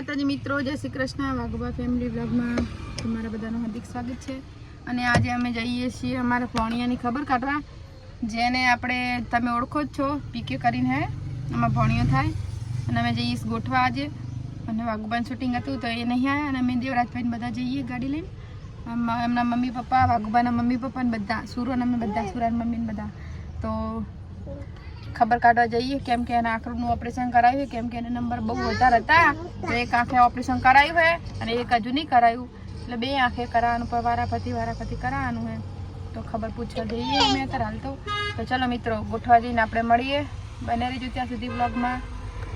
માતાજી મિત્રો, જય શ્રી કૃષ્ણ. વાઘબા ફેમિલી બ્લોગમાં તમારા બધાનું હાર્દિક સ્વાગત છે. અને આજે અમે જઈએ છીએ અમારા ભોણિયાની ખબર કાઢવા, જેને આપણે, તમે ઓળખો જ છો પીકે કરીને, હે? આમાં ભોણિયો થાય. અને અમે જઈએ ગોઠવા આજે. અને વાઘુબાન શૂટિંગ હતું તો એ નહીં આવ્યા. અને અમે દેવરાજભાઈને બધા જઈએ ગાડી લઈને. એમના મમ્મી પપ્પા, વાઘુબાના મમ્મી પપ્પા ને બધા, સુરોના અમે બધા, સુરાના મમ્મીને બધા. તો ખબર કાઢવા જઈએ કેમ કે એના આંખનું ઓપરેશન કરાવ્યું કેમ કે એના નંબર બહુ વધારે હતા તો એક આંખે ઓપરેશન કરાયું હે અને એક હજુ નહીં કરાયું એટલે બે આંખે કરાવવાનું પણ વારાફરતી વારાફરતી કરાવવાનું છે તો ખબર પૂછવા જઈએ મેં અત્યારે હાલ તો તો ચલો મિત્રો ગોઠવા જઈને આપણે મળીએ બને રહીજો ત્યાં સુધી બ્લોગમાં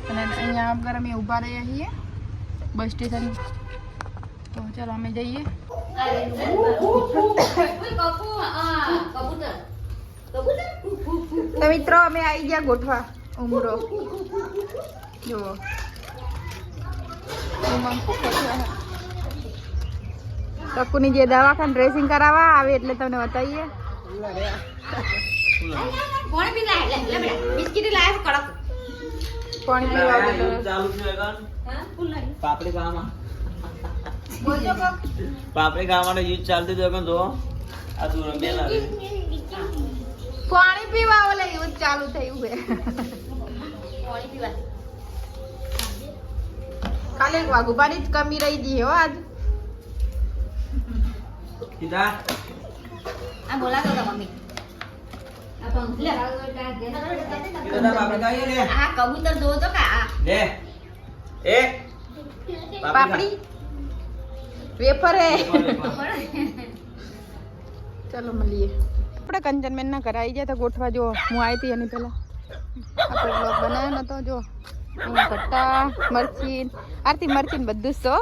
અને અહીંયા આગળ અમે ઊભા રહ્યા છીએ બસ સ્ટેશન તો ચલો અમે જઈએ તો મિત્રો અમે આવી ગયા ગોઠવા ઉમરો. જુઓ. ટકુની જે દવાખાન ડ્રેસિંગ કરાવવા આવે એટલે તમને બતાવીએ. પાપડી ખાવાનો યુઝ ચાલતી હતો જો આ તું લાગે. પાણી પીવા ઓલે એવું જ ચાલુ થયું છે. કાલે વાઘુબાની જ કમી રહી ગઈ હો આજ. કીધા? આ બોલા ખાઈએ લે કબૂતર જોવો તો કા? એ. પાપડી. વેફર હે. ચલો મળીએ. આપણે કંચનબેન ના ઘરે આવી ગયા તો ગોઠવા જો, હું આવી હતી એની પહેલા. આપણે બ્લોગ બનાવ્યો નતો જો અહીંયા ભટ્ટા મરચી આરતી મરચી ને બધું જ તો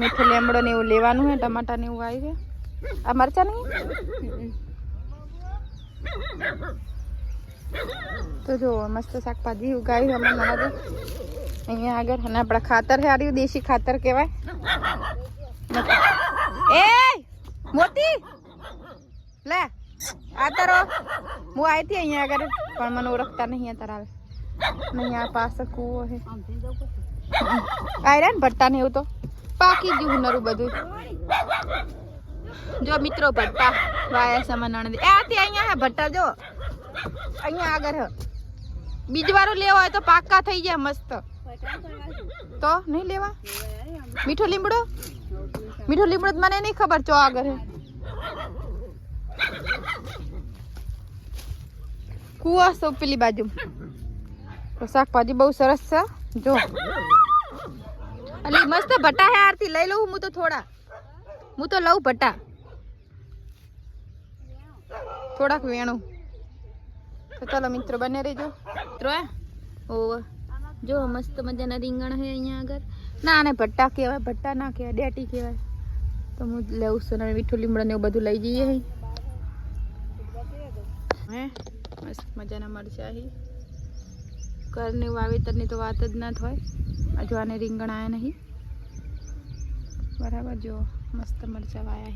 મીઠું લીમડો ને એવું લેવાનું છે ટમાટા ને એવું આવી છે આ મરચા નહીં? તો જો, મસ્ત શાકભાજી ઉગાવી અમે નવા અહીંયા આગળ અને આપણા ખાતર છે, આર્યું, દેશી ખાતર કહેવાય. એ, મોતી! લે આ તારો હું આવી હતી અહીંયા આગળ, પણ મને ઓળખતા નહીં તારા આવે અહીંયા પાસે કૂવો છે. આયરા ને ભટ્ટા ને એવું તો. પાકી ગયું નરું બધું. જો મિત્રો ભટ્ટા વાયા સમાન નણંદ એ, આથી અહીંયા હે ભટ્ટા જો. અહીંયા આગળ હે. બીજ વાળું લેવો હોય તો પાકા થઈ જાય મસ્ત. તો નહીં લેવા? મીઠો લીમડો મીઠો લીમડો મને નહીં ખબર ચો આગળ કુવો સો પેલી બાજુ. તો શાકભાજી બહુ સરસ છે. જો. અલી મસ્ત ભટ્ટા હે આરતી. લઈ લઉં હું તો થોડા. હું તો લઉં ભટ્ટા. થોડાક વેણું. તો ચાલો, મિત્રો, બને રહેજો મિત્રો ઓવ. જો, મસ્ત મજાના રીંગણ હે અહીંયા આગળ. ના, આને ભટ્ટા કહેવાય. ભટ્ટા ના કહેવાય. ડેટી કહેવાય. તો હું લેવું છું, ને મીઠું લીમડા ને એવું બધું લઈ જઈએ અહીં હે? મસ્ત મજાના મરચા હી. ઘરની વાવેતરની તો વાત જ ના થાય. હજુ આને રીંગણ આવ્યા નહીં. બરાબર જો, મસ્ત મરચા વાયા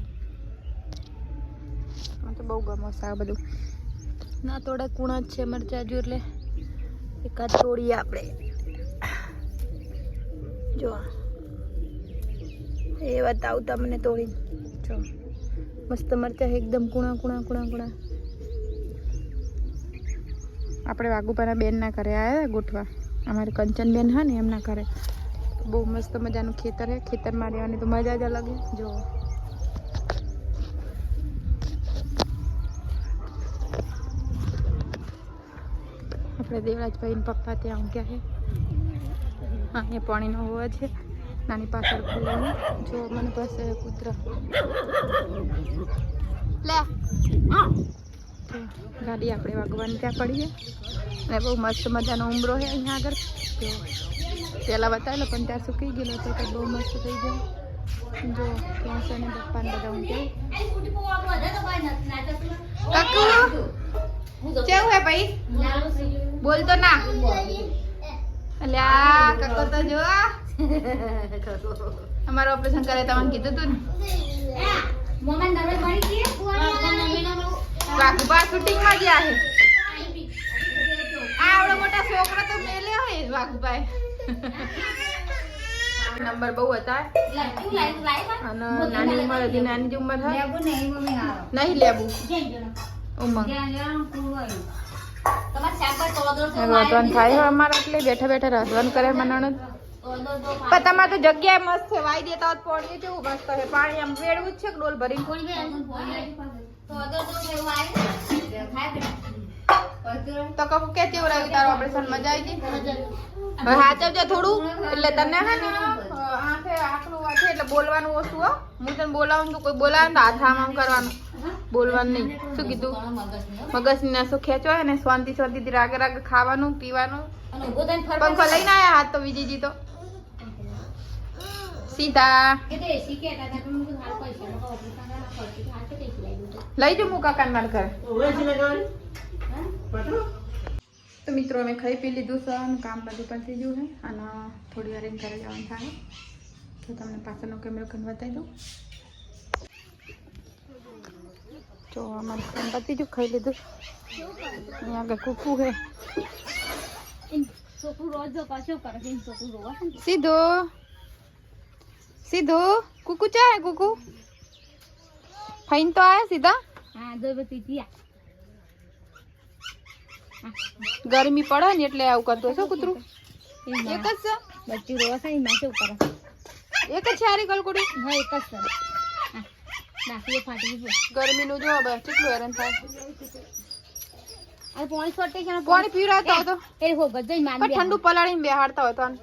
મને તો બહુ ગમો છે આ બધું. ના, થોડા કુણા જ છે મરચા હજુ એટલે. એકાદ તોડીએ આપણે. જો. એ બતાવું તમને તોડી. જો. મસ્ત મરચા એકદમ કુણા કુણા કુણા કુણા. આપણે વાઘુપાના બેનના ઘરે આવ્યા ગોઠવા. અમારી કંચન બેન હા ને એમના ઘરે. બહુ મસ્ત મજાનું ખેતર છે ખેતરમાં રહેવાની તો મજા જ અલગ જો આપણે દેવરાજભાઈ પપ્પા ત્યાં ઊંઘ્યા છે અહીંયા પાણીનો હોવા છે નાની પાછળ ખુલ્લાનું જો મને પાસે કૂતરા. લે. તો ગાડી આપણે ભગવાન ત્યાં પડીએ અને બહુ મસ્ત મજાનો ઉમરો છે અહીંયા આગળ. તો પહેલાં બતાવેલો પણ ત્યાં સુકી ગયેલો હતો તો બહુ મસ્ત થઈ ગયો. જો ત્યાં છે ને પપ્પાને બધા હું કાકુ કેવું હે ભાઈ? બોલ તો ના. અલ્યા કાકો તો જો અમારું ઓપરેશન કરે તમને કીધું તું ને. વાઘુબા શૂટિંગમાં ગયા છે. આવડો મોટા છોકરો તો મેલ્યો હોય વાઘભાઈ નંબર બહુ હતા. અને નાની ઉંમર હતી નાની ઉંમર નહીં લેવું ઉમંગ. થાય અમારે એટલે, બેઠા બેઠા રસવાન કરે મનાણો પણ તમારે તો જગ્યાએ મસ્ત છે, વાઈ દેતા હોત પાણી કેવું મસ્ત છે. પાણી આમ વેડવું જ છે ડોલ ભરીને? તો કકુ કે કેવું રહ્યું તારું ઓપરેશન મજા આવી ગઈ? હવે હાચવજો થોડું એટલે તને હે ને આંખે આંખનું વાંચે એટલે બોલવાનું ઓછું હો. હું તને બોલાવું તો કોઈ બોલાવે ને હાથ આમ કરવાનું. બોલવાનું નહીં. શું કીધું? મગજની શું ખેંચવાય ને શાંતિ શાંતિથી રાગે રાગે ખાવાનું પીવાનું. પંખો લઈને આયા હાથ તો બીજી તો. સીધા. લઈ જાઉં હું કાકા માર ઘરે તો મિત્રો અમે ખાઈ પી લીધું છે અને કામ બધું પતી ગયું છે અને થોડી વાર એમ ઘરે જવાનું થાય તો તમને પાછળનો કેમેરો કરીને બતાવી દઉં જો અમારું કામ પતી ગયું ખાઈ લીધું અહીંયા આગળ કૂકું છે સીધો સીધો કુકુ ચા હે કુકુ ફાઈન તો આયા સીધા? ગરમી પડે ને એટલે આવું કરતો હશે કૂતરું? એક જ છે? એક જ છે આરી કલકુડી ગરમીનું જો હવે કેટલું હેરાન થાય. પાણી પીવડાવતા હોય તો? પણ ઠંડુ પલાળીને બેહાડતા હોય તો આને.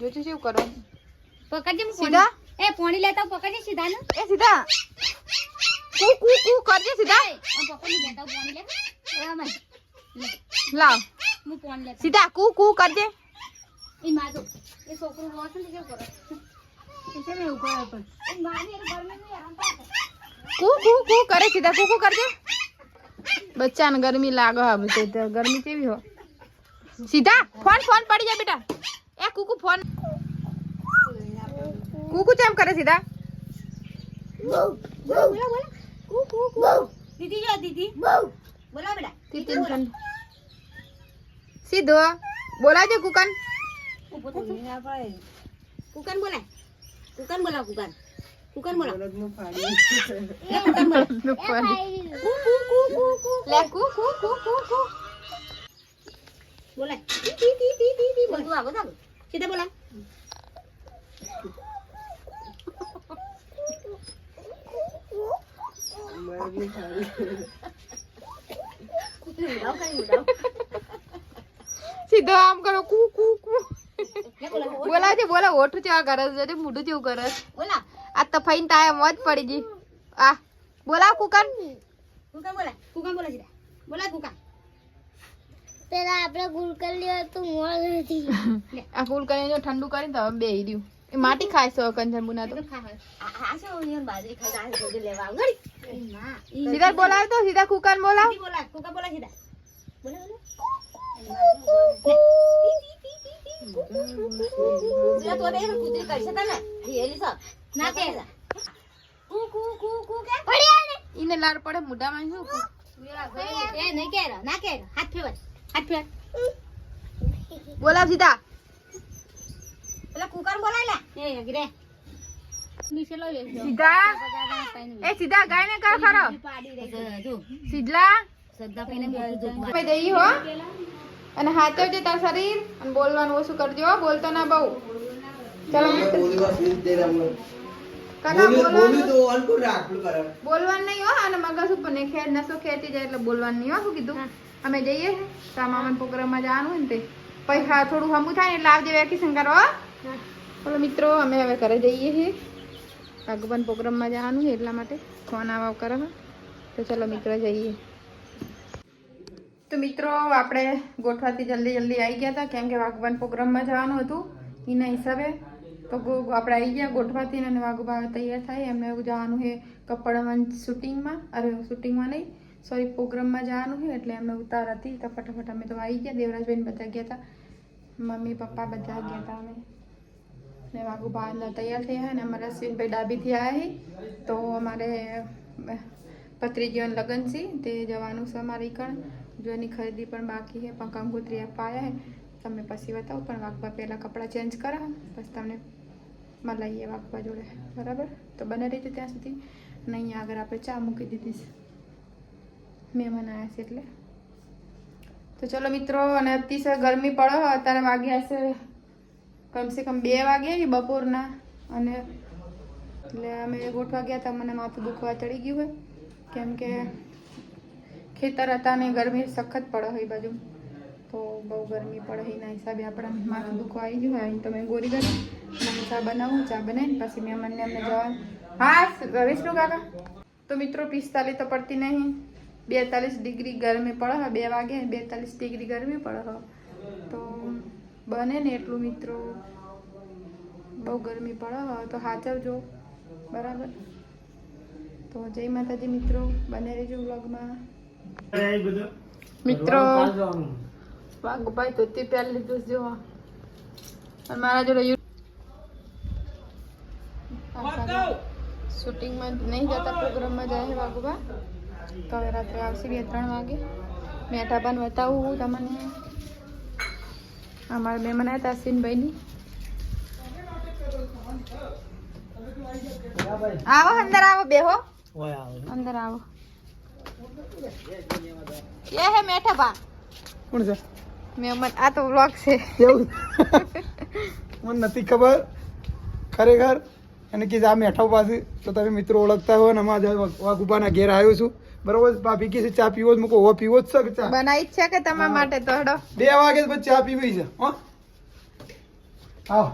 જોજો શું કરો સીધા? એ પોણી લેતા પકડજે સીધા ને એ સીધા. કુ કુ કુ કરજે સીધા. પકડી લેતા પોણી લે રામન લાવ. હું પોણી લેતા. સીધા કુ કુ કરજે. એ માજો એ છોકરો રોસ ને કેવું કરે? એ છે ને એવું કરે પણ. એ માની એ ગરમી નું હેરાન થાય કુ કુ કુ કરે સીધા કુ કુ કરજે. બચ્ચાને ગરમી લાગે હવે તો ગરમી કેવી હો સીધા ફોન ફોન પડી જાય બેટા. એ કુકુ ફોન. કુકુ કેમ કરે સીધા બોલા બોલા કુ કુ કુ દીદી જો દીદી બોલા બેટા ફોન સીધો બોલાજો કુકન કુકન બોલાય કુકન બોલા કુકન કુકન બોલા લે કુ કુ કુ કુ કુ બોલા ટી ટી ટી ટી ટી ટી બોલ તું આગો આગો સીધા બોલા સીધો આમ કરો કુ કુ કુ. બોલા બોલાજે બોલા ઓઠું ચેવા કરે છે મોઢું ચેવું કરે છે. બોલા. આ તો ફાઈન તાયા મોજ પડી ગઈ. આ બોલાવ કુકન. કુકન બોલા કુકન બોલા જીરા બોલા કુકન. પેલા આપણે ગુલકર હતું તો મોળ હતી આ ગુલકલી જો ઠંડુ કરીને તો હવે બેહી રહ્યું. એ માટી ખાય છે કંજન બુના તો. સીધા બોલાવ તો સીધા કુકાન બોલાવ. સીધી. બોલા સીધા લાડ પડે મોઢામાં શું? એ ના કે હાથ ફેર હાથ ફેર બોલાવ સીધા. પેલા કુકર બોલાય લે. એ અગરે. સીધા? એ સીધા ગાયને કર ખરો. સીધલા? શ્રદ્ધા પૈને મોટું દુઃખ હો. અને હાચવજે તાર શરીર અને બોલવાનું ઓછું કરજો હો, બોલતો ના બહુ. ચલો બોલવાનું બોલવાનું નહીં હો અને મગજ ઉપર ને ખેડ નસો ખેતી જાય એટલે બોલવાનું નહીં હો શું કીધું? અમે જઈએ છે તો આ મામાના પ્રોગ્રામમાં જવાનું ને તે. પૈસા થોડું હમું થાય ને એટલે આવજે વેકેશન કરવા હો. મિત્રો, અમે હવે ઘરે જઈએ છીએ. ભગવાન પ્રોગ્રામમાં જવાનું છે એટલા માટે ફોન આવા કરે તો ચલો મિત્રો, જઈએ. તો મિત્રો, આપણે ગોઠવાથી જલ્દી જલ્દી આવી ગયા હતા, કેમ કે વાઘબાન પ્રોગ્રામમાં જવાનું હતું એના હિસાબે. તો આપણે આવી ગયા ગોઠવાથી અને વાઘબા તૈયાર થાય. એમને જવાનું છે કપડવન શૂટિંગમાં અરે શૂટિંગમાં નહીં સોરી પ્રોગ્રામમાં જવાનું છે એટલે એમને ઉતાર હતી. તો ફટાફટ અમે તો આવી ગયા. દેવરાજભાઈને બધા ગયા હતા. મમ્મી, પપ્પા બધા ગયા હતા અમે. ને વાઘુબા અંદર તૈયાર થયા છે ને અમારા અશ્વિનભાઈ ડાબીથી આવ્યા છે તો અમારે પત્રીજીઓને લગ્ન છે, તે જવાનું છે અમારે કણ જો એની ખરીદી પણ બાકી છે પણ કંકોત્રી અપાયા તમે પછી બતાવો, પણ વાગવા પહેલાં કપડાં ચેન્જ કરા, પછી તમને મલાઈએ વાગવા જોડે. બરાબર? તો બને રીતે ત્યાં સુધી. અને અહીંયા આગળ આપણે ચા મૂકી દીધી છે. મહેમાન આવ્યા છે એટલે. તો ચલો મિત્રો, અને અતિશય ગરમી પડો, અત્યારે વાગ્યા છે કમસે કમ બે વાગે બપોરના. અને એટલે અમે ગોઠવા ગયા હતા મને માથું દુખવા ચડી ગયું હોય. કેમ કે ખેતર હતા ને ગરમી સખત પડે હોય બાજુ. તો બહુ ગરમી પડે એના હિસાબે આપણા માથું દુખવા આવી ગયું હોય. અહીં તો મેં ગોરી ગઈ. મને ચા બનાવું, ચા બનાવીને પછી મહેમાનને અમને જવાનું. હા વિષ્ણુ કાકા? તો મિત્રો, પિસ્તાલીસ તો પડતી નહીં. બેતાલીસ ડિગ્રી ગરમી પડે બે વાગે બેતાલીસ ડિગ્રી ગરમી પડે તો બને ને એટલું મિત્રો. બહુ ગરમી પડે તો સાચવજો બરાબર? તો જય માતાજી મિત્રો. બને રહેજો વ્લોગમાં. મિત્રો. વાઘભાઈ તો તે પહેલા લીધું છે જો મારા જોડે શૂટિંગમાં નહીં જતા પ્રોગ્રામમાં જાય છે વાઘુબા તો હવે રાત્રે આવશે બે ત્રણ વાગે. મેં પણ બતાવું હું તમને. અમારા મહેમાન આવ્યા હતા અશ્વિનભાઈની આવો અંદર આવો બેહો અંદર આવો. એ હે મેઠા બા કોણ છે? મહેમાન આ તો વ્લોગ છે. એવું? મને નથી ખબર. ખરેખર અને કે આ મેઠા પાસે. તો તમે મિત્રો ઓળખતા હોય ને અમારા વાઘુબાના ઘેર આવ્યો છું. બરોબર ભાભી કે ચા પીવો મૂકો હો પીવો જ છે ચા? બનાવી છે કે તમારા માટે તો હડો બે વાગે પછી ચા પીવી છે હો. આવો.